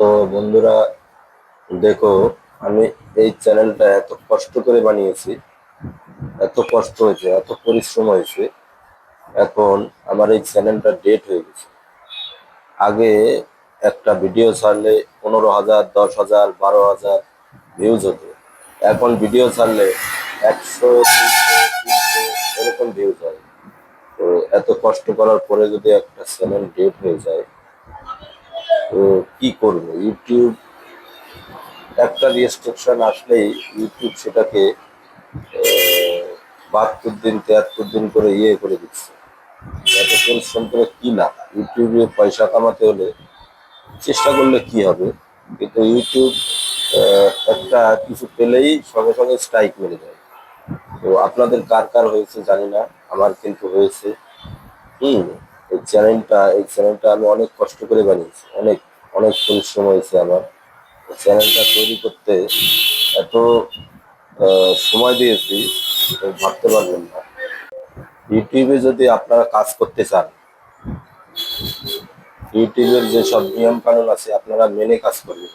তো বন্ধুরা, দেখো, আমি এই চ্যানেলটা এত কষ্ট করে বানিয়েছি, এত কষ্ট হয়েছে, এত পরিশ্রম হয়েছে, এখন আমার এই চ্যানেলটা ডেট হয়ে গেছে। আগে একটা ভিডিও ছাড়লে পনেরো হাজার, দশ হাজার, বারো হাজার ভিউজ হতো। এখন ভিডিও ছাড়লে একশো এরকম ভিউজ হয়। তো এত কষ্ট করার পরে যদি একটা চ্যানেল ডেট হয়ে যায় কি করব? ইউটিউব একটা রেস্ট্রিকশন আসলেই ইউটিউব সেটাকে বাহাত্তর দিন, তিয়াত্তর দিন করে ইয়ে করে দিচ্ছে। এত পরিশ্রম করে কি না? ইউটিউবে পয়সা কামাতে হলে চেষ্টা করলে কি হবে? কিন্তু ইউটিউব একটা কিছু পেলেই সঙ্গে সঙ্গে স্ট্রাইক মেরে যায় তো আপনাদের কার কার হয়েছে জানি না, আমার কিন্তু হয়েছে। হুম। এই চ্যানেলটা এই চ্যানেলটা আমি অনেক কষ্ট করে বানিয়েছি। অনেক অনেক পরিশ্রম হয়েছে আমার। চ্যানেলটা তৈরি করতে এত সময় দিয়েছি ভাবতে পারবেন না। ইউটিউবে যদি আপনারা কাজ করতে চান, ইউটিউবের যেসব নিয়ম কানুন আছে, আপনারা মেনে কাজ করবেন।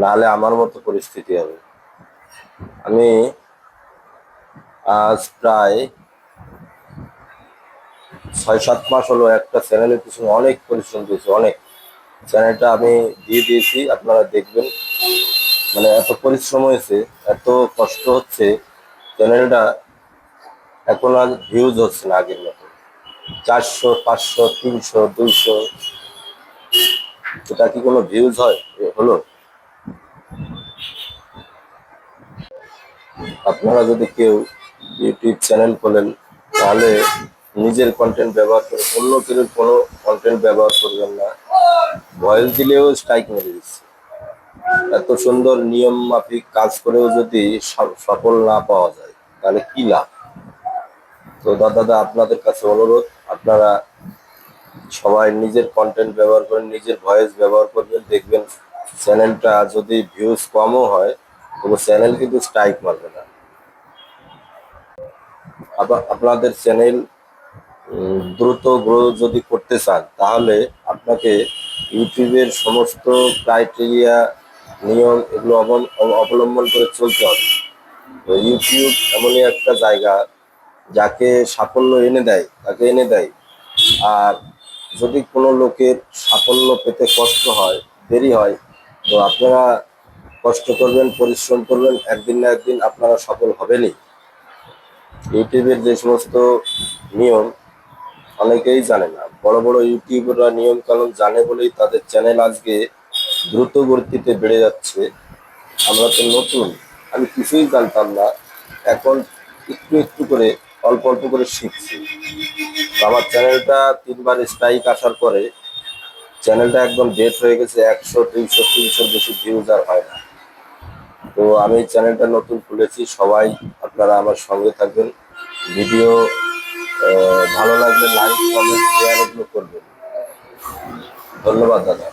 নাহলে আমার মতো পরিস্থিতি হবে। আমি আজ প্রায় ছয়, সাত মাস হলো একটা চ্যানেলের পিছনে অনেক পরিশ্রম দিয়েছি, অনেক। চ্যানেলটা আমি দিয়ে দিয়েছি, আপনারা দেখবেন। মানে এত পরিশ্রম হয়েছে, এত কষ্ট হচ্ছে, চ্যানেলটা এখন আর ভিউজ হচ্ছে না আগের মতো। চারশো, পাঁচশো, তিনশো, দুইশো। এটা কি কোনো ভিউজ হয়? হলো। আপনারা যদি কেউ ইউটিউব চ্যানেল খোলেন, তাহলে নিজের কন্টেন্ট ব্যবহার করে অন্য কেউ কোনো কন্টেন্ট ব্যবহার করবেন না। ভয়েস দিলেও স্ট্রাইক মেরে দিচ্ছে। এত সুন্দর নিয়ম মাফিক কাজ করেও যদি সফল না পাওয়া যায়, তাহলে কি লাভ? তো দাদা আপনাদের কাছে অনুরোধ, আপনারা সবাই নিজের কন্টেন্ট ব্যবহার করেন নিজের ভয়েস ব্যবহার করবেন, দেখবেন চ্যানেলটা যদি ভিউজ কমও হয়, তবু চ্যানেল কিন্তু স্ট্রাইক মারবে না। আপনাদের চ্যানেল দ্রুত গ্রো যদি করতে চান, তাহলে আপনাকে ইউটিউবের সমস্ত ক্রাইটেরিয়া, নিয়ম এগুলো অবল- অবলম্বন করে চলতে হবে। তো ইউটিউব এমনই একটা জায়গা যাকে সাফল্য এনে দেয়, তাকে এনে দেয়। আর যদি কোনো লোকের সাফল্য পেতে কষ্ট হয়, দেরি হয়, তো আপনারা কষ্ট করবেন, পরিশ্রম করবেন, একদিন না একদিন আপনারা সফল হবেনই। ইউটিউবের যে সমস্ত নিয়ম অনেকেই জানে না। বড় বড় ইউটিউবাররা নিয়ম কানুন জানে বলেই তাদের চ্যানেল আজকে দ্রুত গতিতে বেড়ে যাচ্ছে। আমরা তো নতুন, আমি কিছুই জানতাম না। এখন একটু একটু করে, অল্প অল্প করে শিখছি। আমার চ্যানেলটা তিনবার স্ট্রাইক আসার পরে চ্যানেলটা একদম ডেট হয়ে গেছে একশো, দুইশো, তিনশোর বেশি ভিউজ আর হয় না। তো আমি চ্যানেলটা নতুন খুলেছি, সবাই আপনারা আমার সঙ্গে থাকবেন। ভিডিও ভালো লাগলে লাইক কমেন্ট শেয়ার এগুলো করবেন ধন্যবাদ দাদা।